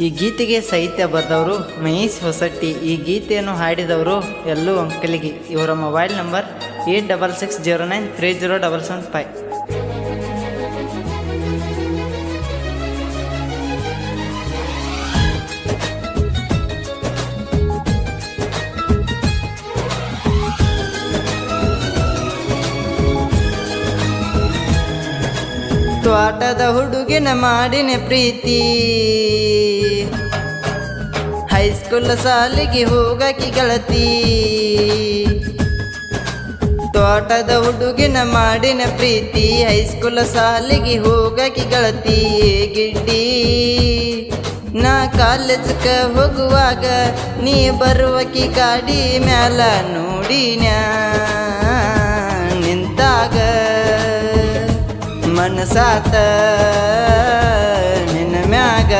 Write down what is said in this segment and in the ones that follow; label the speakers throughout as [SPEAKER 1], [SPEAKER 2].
[SPEAKER 1] ಈ ಗೀತೆಗೆ ಸಾಹಿತ್ಯ ಬರೆದವರು ಮಹೇಶ್ ಹೊಸಟ್ಟಿ. ಈ ಗೀತೆಯನ್ನು ಹಾಡಿದವರು ಎಲ್ಲೂ ಅಂಕಲಿಗೆ. ಇವರ mobile number eight double six zero nine three zero double seven five ತ್ವಾಟದ ಹುಡುಗಿನ ಮಾಡಿನ ಪ್ರೀತಿ. ಹೈಸ್ಕೂಲ್ ಸಾಲಿಗೆ ಹೋಗಕ್ಕೆ ಗೆಳತಿ. ತೋಟದ ಹುಡುಗಿನ ಮಾಡಿನ ಪ್ರೀತಿ, ಹೈಸ್ಕೂಲ್ ಸಾಲಿಗೆ ಹೋಗಕ್ಕೆ ಗೆಳತಿ. ಗಿಡ್ಡಿ, ನಾ ಕಾಲೇಜಕ್ಕ ಹೋಗುವಾಗ ನೀ ಬರುವಕಿ ಗಾಡಿ ಮ್ಯಾಲ ನೋಡಿನ ನಿಂತಾಗ. ಮನಸಾತ ನಿನ್ನ ಮ್ಯಾಗ.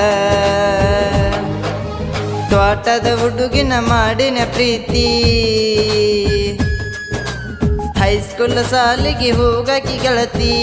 [SPEAKER 1] ತೋಟದ ಹುಡುಗಿನ ಮಾಡಿನ ಪ್ರೀತಿ. ಹೈಸ್ಕೂಲ್ ಸಾಲಿಗೆ ಹೋಗಕ್ಕೆ ಗೆಳತಿ.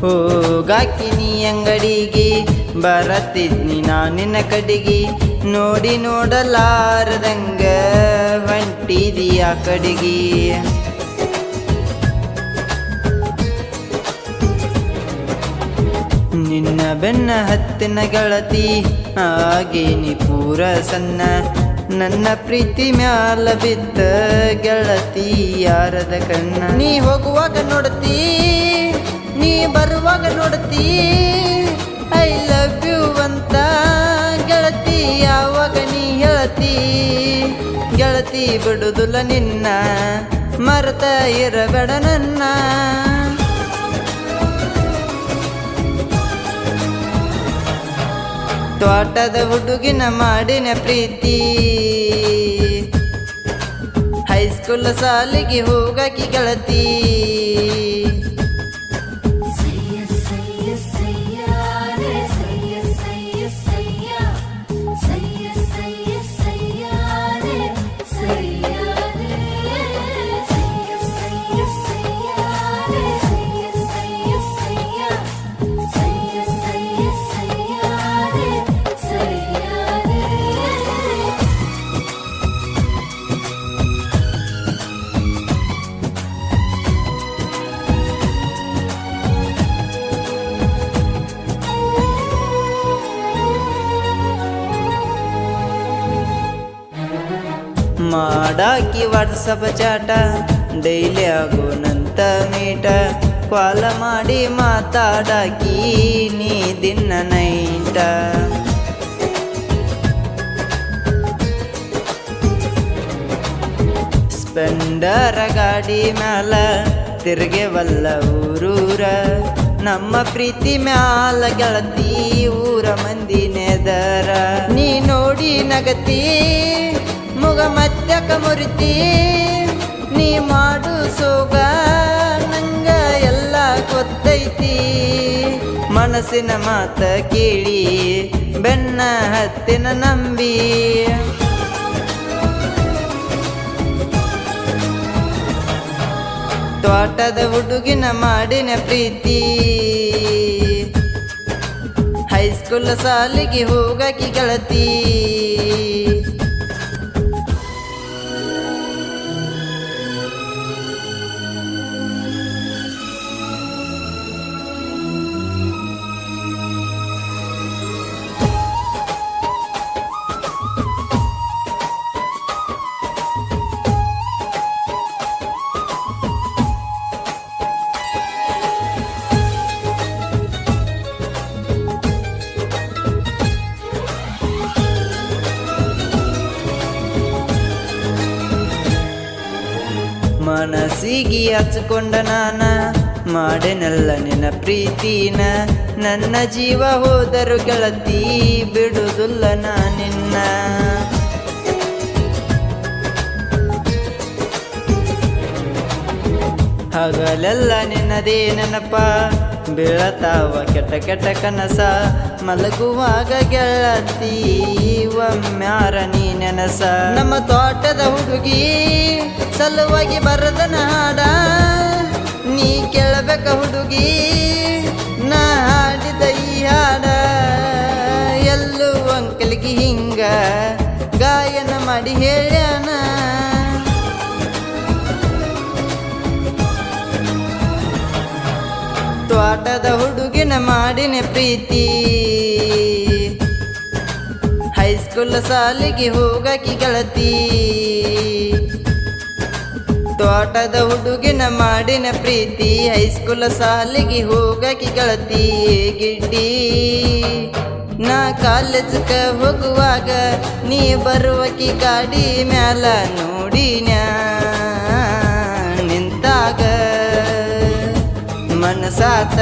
[SPEAKER 1] ಹೋಗಾಕಿ ನೀ ಅಂಗಡಿಗೆ ಬರತಿದ್ನಿ ನಾ ನಿನ್ನ ಕಡೆಗೆ. ನೋಡಿ ನೋಡಲಾರದಂಗ ಹೊಂಟಿದೀಯ ಕಡೆಗೆ. ನಿನ್ನ ಬೆನ್ನ ಹತ್ತಿನ ಗೆಳತಿ ಆಗೇನಿ ಪೂರ ಸಣ್ಣ. ನನ್ನ ಪ್ರೀತಿ ಮ್ಯಾಲ ಬಿದ್ದ ಗೆಳತಿ ಯಾರದ ಕಣ್ಣ. ನೀ ಹೋಗುವಾಗ ನೋಡ್ತಿ ನೀ ಬರುವಾಗ ನೋಡ್ತೀ ಐ ಲವ್ ಯು ಅಂತ ಗೆಳತಿ, ಯಾವಾಗ ನೀ ಹೇಳತಿ? ಗೆಳತಿ ಬಿಡುದಿಲ್ಲ ನಿನ್ನ, ಮರೆತ ಇರಬೇಡ ನನ್ನ. ತೋಟದ ಹುಡುಗಿನ ಮಾಡಿನ ಪ್ರೀತಿ ಹೈಸ್ಕೂಲ್ ಸಾಲಿಗೆ ಹೋಗಕ್ಕೆ ಗೆಳತಿ. ಮಾಡಾಕಿ ವಾಟ್ಸಪ್ ಚಾಟ, ಡೈಲಿ ಆಗೋನಂತ ಮೀಟ. ಕಾಲ ಮಾಡಿ ಮಾತಾಡಾಕಿ ನೀ ದಿನ ನೈಟ. ಸ್ಪೆಂಡರ ಗಾಡಿ ಮ್ಯಾಲ ತಿರ್ಗೆವಲ್ಲ ಊರೂರ. ನಮ್ಮ ಪ್ರೀತಿ ಮ್ಯಾಲ ಗೆಳತಿ ಊರ ಮಂದಿ ನೆದರ. ನೀ ನೋಡಿ ನಗತಿ ಮುಗ ಮತ್ಯಕ ಮುರಿತಿ, ನೀ ಮಾಡು ಸೋಗ ನಂಗ ಎಲ್ಲ ಗೊತ್ತೈತಿ. ಮನಸ್ಸಿನ ಮಾತ ಕೇಳಿ, ಬೆನ್ನ ಹತ್ತಿನ ನಂಬಿ. ತೋಟದ ಹುಡುಗಿನ ಮಾಡಿನ ಪ್ರೀತಿ. ಹೈಸ್ಕೂಲ್ ಸಾಲಿಗೆ ಹೋಗಕ್ಕೆ ಗೆಳತಿ. ಮನಸ್ಸಿಗೆ ಹಚ್ಕೊಂಡ ನಾನ. ಮಾಡೆನಲ್ಲ ನಿನ್ನ ಪ್ರೀತಿನ. ನನ್ನ ಜೀವ ಹೋದರು ಗೆಳತಿ ಬಿಡುವುದಿಲ್ಲ ನಾ ನಿನ್ನ. ಹಗಲೆಲ್ಲ ನಿನ್ನದೇ ನೆನಪ. ಬೀಳತಾವ ಕೆಟ್ಟ ಕೆಟ್ಟ ಕನಸ. ಮಲಗುವಾಗ ಗೆಳತಿ ಒಮ್ಮ್ಯಾರ ನೀ ನೆನಸ. ನಮ್ಮ ತೋಟದ ಹುಡುಗಿ ಸಲುವಾಗಿ ಬರದನ ಹಾಡ. ನೀ ಕೇಳಬೇಕ ಹುಡುಗಿ, ನಾ ಈ ಹಾಡ. ಎಲ್ಲೂ ಅಂಕಲ್ಗೆ ಹಿಂಗ ಗಾಯನ ಮಾಡಿ ಹೇಳ್ಯಾನ. ತ್ವಾಟದ ಹುಡುಗಿನ ಮಾಡಿನ ಪ್ರೀತಿ. ಹೈಸ್ಕೂಲ್ ಸಾಲಿಗೆ ಹೋಗಕ್ಕೆ ಗೆಳತಿ. ತೋಟದ ಹುಡುಗಿನ ಮಾಡಿನ ಪ್ರೀತಿ, ಹೈಸ್ಕೂಲ ಸಾಲಿಗೆ ಹೋಗಕ್ಕೆ ಗಳತಿ ಗಿಡ್ಡಿ ನಾ ಕಾಲೇಜಕ್ಕ ಹೋಗುವಾಗ ನೀ ಬರುವಕಿ ಗಾಡಿ ಮ್ಯಾಲ ನೋಡಿನ್ಯಾ ನಿಂತಾಗ ಮನಸಾತ.